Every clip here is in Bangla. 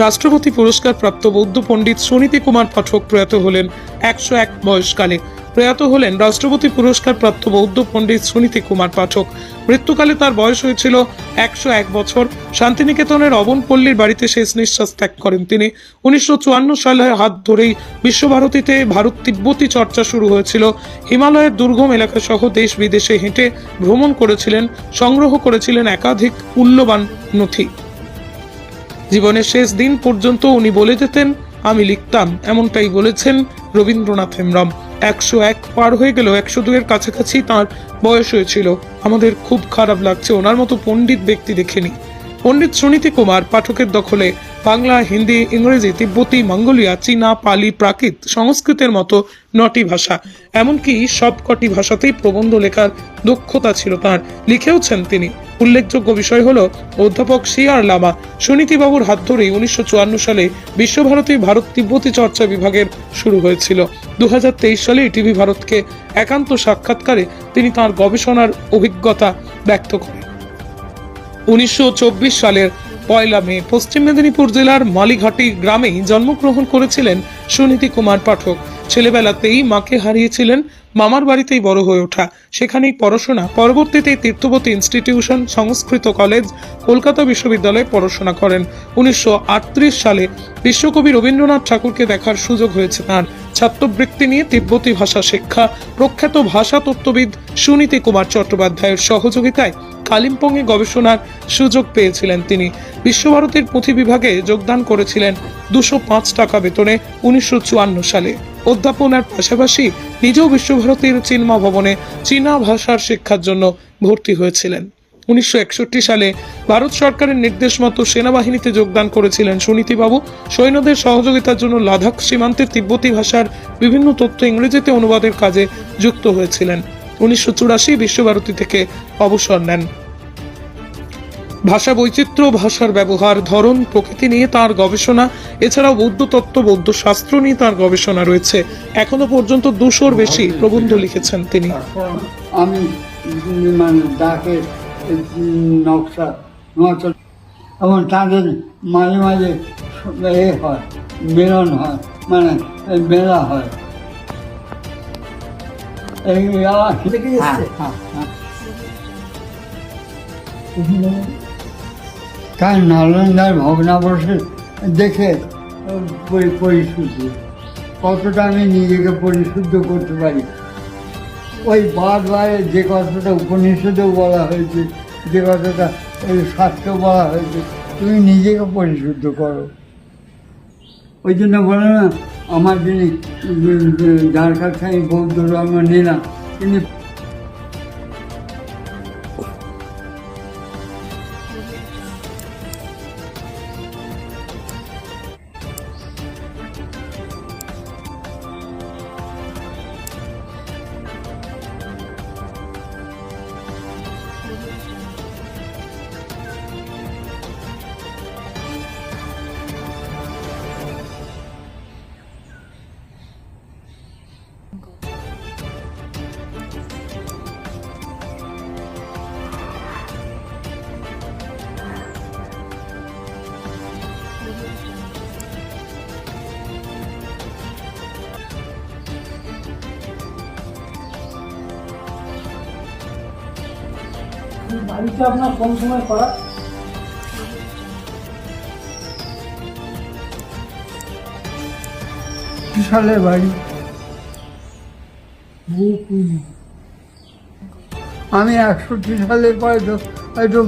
রাষ্ট্রপতি পুরস্কার প্রাপ্ত বৌদ্ধ পণ্ডিত সুনীতি কুমার পাঠক প্রয়াত হলেন একশো এক বয়সকালে। প্রয়াত হলেন রাষ্ট্রপতি পুরস্কার প্রাপ্ত বৌদ্ধ পণ্ডিত সুনীতি কুমার পাঠক। মৃত্যুকালে তার বয়স হয়েছিল একশো এক বছর। শান্তিনিকেতনের অবনপল্লীর বাড়িতে শেষ নিঃশ্বাস ত্যাগ করেন তিনি। উনিশশো চুয়ান্ন সালে হাত ধরেই বিশ্বভারতীতে ভারত তিব্বতী চর্চা শুরু হয়েছিল। হিমালয়ের দুর্গম এলাকা সহ দেশ বিদেশে হেঁটে ভ্রমণ করেছিলেন, সংগ্রহ করেছিলেন একাধিক মূল্যবান নথি। জীবনের শেষ দিন পর্যন্ত উনি বলে যেতেন, আমি লিখতাম। এমনটাই বলেছেন রবীন্দ্রনাথ হেমব্রম। একশো এক পার হয়ে গেল একশো দুয়ের কাছাকাছি তার বয়স হয়েছিল। আমাদের খুব খারাপ লাগছে, ওনার মতো পণ্ডিত ব্যক্তি দেখেনি। পণ্ডিত সুনীতি কুমার পাঠকের দখলে বাংলা, হিন্দি, ইংরেজি, তিব্বতী, মঙ্গোলিয়া, চীনা, পালি, প্রাকৃত সংস্কৃতের মতো নটি ভাষা। এমনকি সবকটি ভাষাতেই প্রবন্ধ লেখার দক্ষতা ছিল তার, লিখেওছেন তিনি। উল্লেখযোগ্য বিষয় হলো অধ্যাপক সি আর লামা সুনীতিবাবুর হাত ধরেই উনিশশো চুয়ান্ন সালে বিশ্বভারতী ভারত তিব্বতী চর্চা বিভাগের শুরু হয়েছিল। দু সালে টিভি ভারতকে একান্ত সাক্ষাৎকারে তিনি তার গবেষণার অভিজ্ঞতা ব্যক্ত করেন। উনিশশো চব্বিশ সালের পয়লা মে পশ্চিম মেদিনীপুর জেলার মালিঘাটি গ্রামেই জন্মগ্রহণ করেছিলেন সুনীতি কুমার পাঠক। ছেলেবেলাতেই মাকে হারিয়েছিলেন মামার বাড়িতেই বড় হয়ে ওঠা। সেখানেই পড়াশোনা। পরবর্তীতে তীর্থবতী ইনস্টিটিউশন সংস্কৃত কলেজ, কলকাতা বিশ্ববিদ্যালয়ে পড়াশোনা করেন। উনিশশো আটত্রিশ সালে বিশ্বকবি রবীন্দ্রনাথ ঠাকুরকে দেখার সুযোগ হয়েছে তার। ছাত্রবৃত্তি নিয়ে তিব্বতী ভাষা শিক্ষা, প্রখ্যাত ভাষা তত্ত্ববিদ সুনীতি কুমার চট্টোপাধ্যায়ের সহযোগিতায় কালিম্পংয়ে গবেষণার সুযোগ পেয়েছিলেন তিনি। বিশ্বভারতীর পুঁথি বিভাগে যোগদান করেছিলেন দুশো টাকা বেতনে উনিশশো চুয়ান্ন সালে। অধ্যাপনার পাশাপাশি নিজেও বিশ্বভারতীর চিন্মা ভবনে চীনা ভাষার শিক্ষার জন্য ভর্তি হয়েছিলেন। উনিশশো একষট্টি সালে ভারত সরকারের নির্দেশ মতো সেনাবাহিনীতে যোগদান করেছিলেন সুনীতিবাবু। সৈন্যদের সহযোগিতার জন্য লাদাখ সীমান্তে তিব্বতী ভাষার বিভিন্ন তথ্য ইংরেজিতে অনুবাদের কাজে যুক্ত হয়েছিলেন। উনিশশো বিশ্বভারতী থেকে অবসর নেন। ভাষা বৈচিত্র্য ভাষার ব্যবহার ধরন প্রকৃতি নিয়ে তার গবেষণা এছাড়াও বৌদ্ধ তত্ত্ব বৌদ্ধ শাস্ত্র নিয়ে তার গবেষণা রয়েছে এখনও পর্যন্ত দুশোর বেশি প্রবন্ধ লিখেছেন তিনি আমি মানে ডাকে নকশা নকশা এবং তাদের মাঝে মাঝে এ হয় মিলন হয় মানে মেলা হয় এই হ্যাঁ? হ্যাঁ, হ্যাঁ। তাই নালন্দার ভগ্নাবশেষ দেখে পরিশুদ্ধ। কতটা আমি নিজেকে পরিশুদ্ধ করতে পারি? ওই বারবার যে কথাটা উপনিষদেও বলা হয়েছে, যে কথাটা এই শাস্ত্র বলা হয়েছে, তুমি নিজেকে পরিশুদ্ধ করো। ওই জন্য বলে না, আমার যিনি যার কাছে আমি বৌদ্ধ ধর্ম নিলাম, তিনি বাড়িতে আপনার কোন সময় করা? কি বাড়ি। আমি একষট্টি সালে পরে তো একটু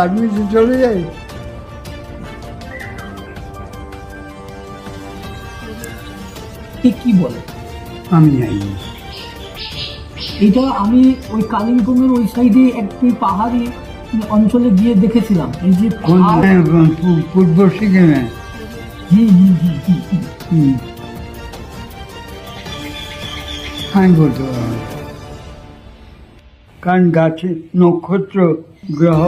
আর্মিতে চলে যাই। কি বলে? আমি যাই। এটা আমি ওই কালিম্পংয়ের ওই সাইডে একটি পাহাড়ি অঞ্চলে গিয়ে দেখেছিলাম এই যে পূর্ব সিকিমে জি জি জি জি হুম। হুম। আমি বলতে পারব কারণ গাছে নক্ষত্র গ্রহ